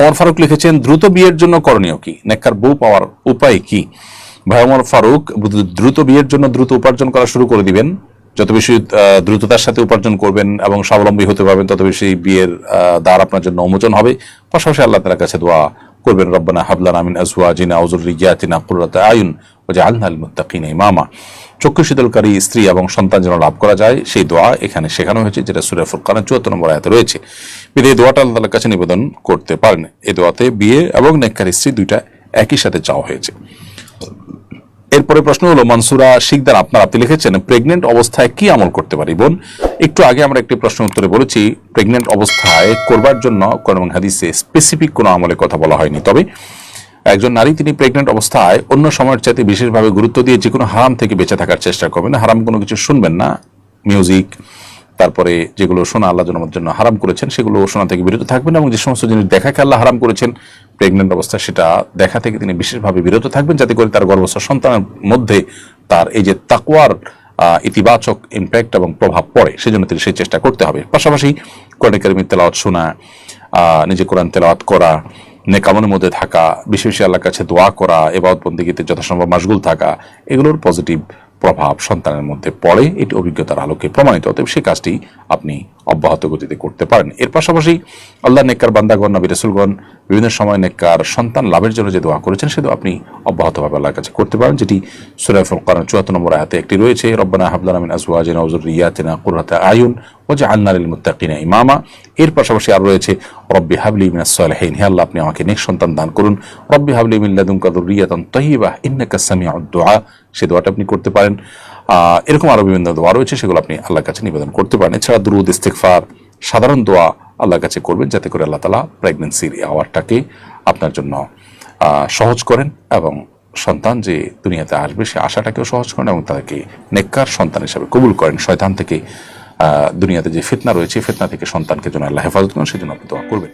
ওমর ফারুক লিখেছেন, দ্রুত বিয়ের জন্য করণীয় কি? নেককার বউ পাওয়ার উপায় কি? ভাই ওমর ফারুক, দ্রুত বিয়ের জন্য দ্রুত উপার্জন করা শুরু করে দিবেন। যত বেশি দ্রুততার সাথে উপার্জন করবেন এবং স্বাবলম্বী হতে পারবেন, তত বেশি বিয়ের দ্বার আপনার জন্য উন্মোচন হবে। পাশাপাশি আল্লাহ তালার কাছে দোয়া করবেন, রব্বানা হাবলানা মিন আজওয়াজিনা আউজুরিয়াতিনা কুররাতা আয়ুন ওয়াজআলনা লিল মুত্তাকিনা ইমামা। চক্ষু শীতলকারী স্ত্রী এবং সন্তান যেন লাভ করা যায়, সেই দোয়া এখানে শেখানো হয়েছে, যেটা সুরে ফুরকানের 74 নম্বর আয়াতে রয়েছে। বিধে দোয়াটা আল্লাহ তালার কাছে নিবেদন করতে পারেন। এই দোয়াতে বিয়ে এবং নেককার স্ত্রী দুইটা একই সাথে চাওয়া হয়েছে। এরপরে প্রশ্ন হলো, মনসুরা শিকদার আপনার আপনি লিখেছেন, প্রেগনেন্ট অবস্থায় কি আমল করতে পারি? বোন, একটু আগে আমরা একটি প্রশ্ন উত্তরে বলেছি, প্রেগনেন্ট অবস্থায় করবার জন্য কোন হাদিসে স্পেসিফিক কোনো আমলের কথা বলা হয়নি। তবে একজন নারী তিনি প্রেগনেন্ট অবস্থায় অন্য সময়ের চাইতে বিশেষভাবে গুরুত্ব দিয়ে যে কোনো হারাম থেকে বেঁচে থাকার চেষ্টা করবেন হারাম কোনো কিছু শুনবেন না। মিউজিক তারপরে যেগুলো শোনা আল্লাহ জন্য হারাম করেছেন, সেগুলো শোনা থেকে বিরত থাকবেন এবং যে সমস্ত জিনিস দেখাকে আল্লাহ হারাম করেছেন প্রেগনেন্ট অবস্থায় সেটা দেখা থেকে তিনি বিশেষভাবে বিরত থাকবেন যাতে করে তার গর্ভস্থ সন্তানের মধ্যে তার এই যে তাকুয়ার ইতিবাচক ইম্প্যাক্ট এবং প্রভাব পড়ে, সেজন্য তিনি সেই চেষ্টা করতে হবে। পাশাপাশি কোরআন কারিমের তেলাওয়াত শোনা নিজে কোরআন তেলাওয়াত করা নেকামনের মধ্যে থাকা বিশেষ বেশি আল্লাহর কাছে দোয়া করা, এবাদত বন্দিগিতে যথাসম্ভব মাসগুল থাকা, এগুলোর পজিটিভ প্রভাব সন্তানের মধ্যে পড়ে, এটি অভিজ্ঞতার আলোকে প্রমাণিত, অতএব সেই কাজটি আপনি অব্যাহত গতিতে করতে পারেন। এর পাশাপাশি আল্লাহ নেককার বান্দাগণ, নবী রসুলগণ, বিভিন্ন সময় নেককার সন্তান লাভের জন্য যে দোয়া করেছেন, সে দোয়া আপনি অব্যাহতভাবে আল্লাহর কাছে করতে পারেন, যেটি সুরাফুল কারণ চুয়াত্তর নম্বর আয়াতে একটি রয়েছে, রব্বানা হাবলানা মিন আজওয়াজিনা ওজুরিয়াতিনা কুররাতা আয়ুন ও যে আন্নারিল মুত্তাকিনা ইমামা। এর পাশাপাশি আর রয়েছে, রব্বি হাবলি মিনাস সালিহিন। হে আল্লাহ, আপনি আমাকে নেক সন্তান দান করুন। রব্বি হাবলি মিন লাদুনকা যুররিয়াতান তাইয়্যিবাহ ইন্নাকা দুআ। সে দোয়াটা আপনি করতে পারেন। এরকম আরও বিভিন্ন দোয়া রয়েছে, সেগুলো আপনি আল্লাহর কাছে নিবেদন করতে পারেন। এছাড়া দুরুদ, ইস্তেগফার, সাধারণ দোয়া আল্লাহর কাছে করবেন যাতে করে আল্লাহ তালা প্রেগনেন্সির আওয়ারটাকে আপনার জন্য সহজ করেন এবং সন্তান যে দুনিয়াতে আসবে সে আশাটাকেও সহজ করেন এবং তাদেরকে নেককার সন্তান হিসাবে কবুল করেন। শয়তান থেকে দুনিয়াতে যে ফিতনা রয়েছে, ফিতনা থেকে সন্তানকে যেন আল্লাহ হেফাজত করেন, সেজন্য আপনি দোয়া করবেন।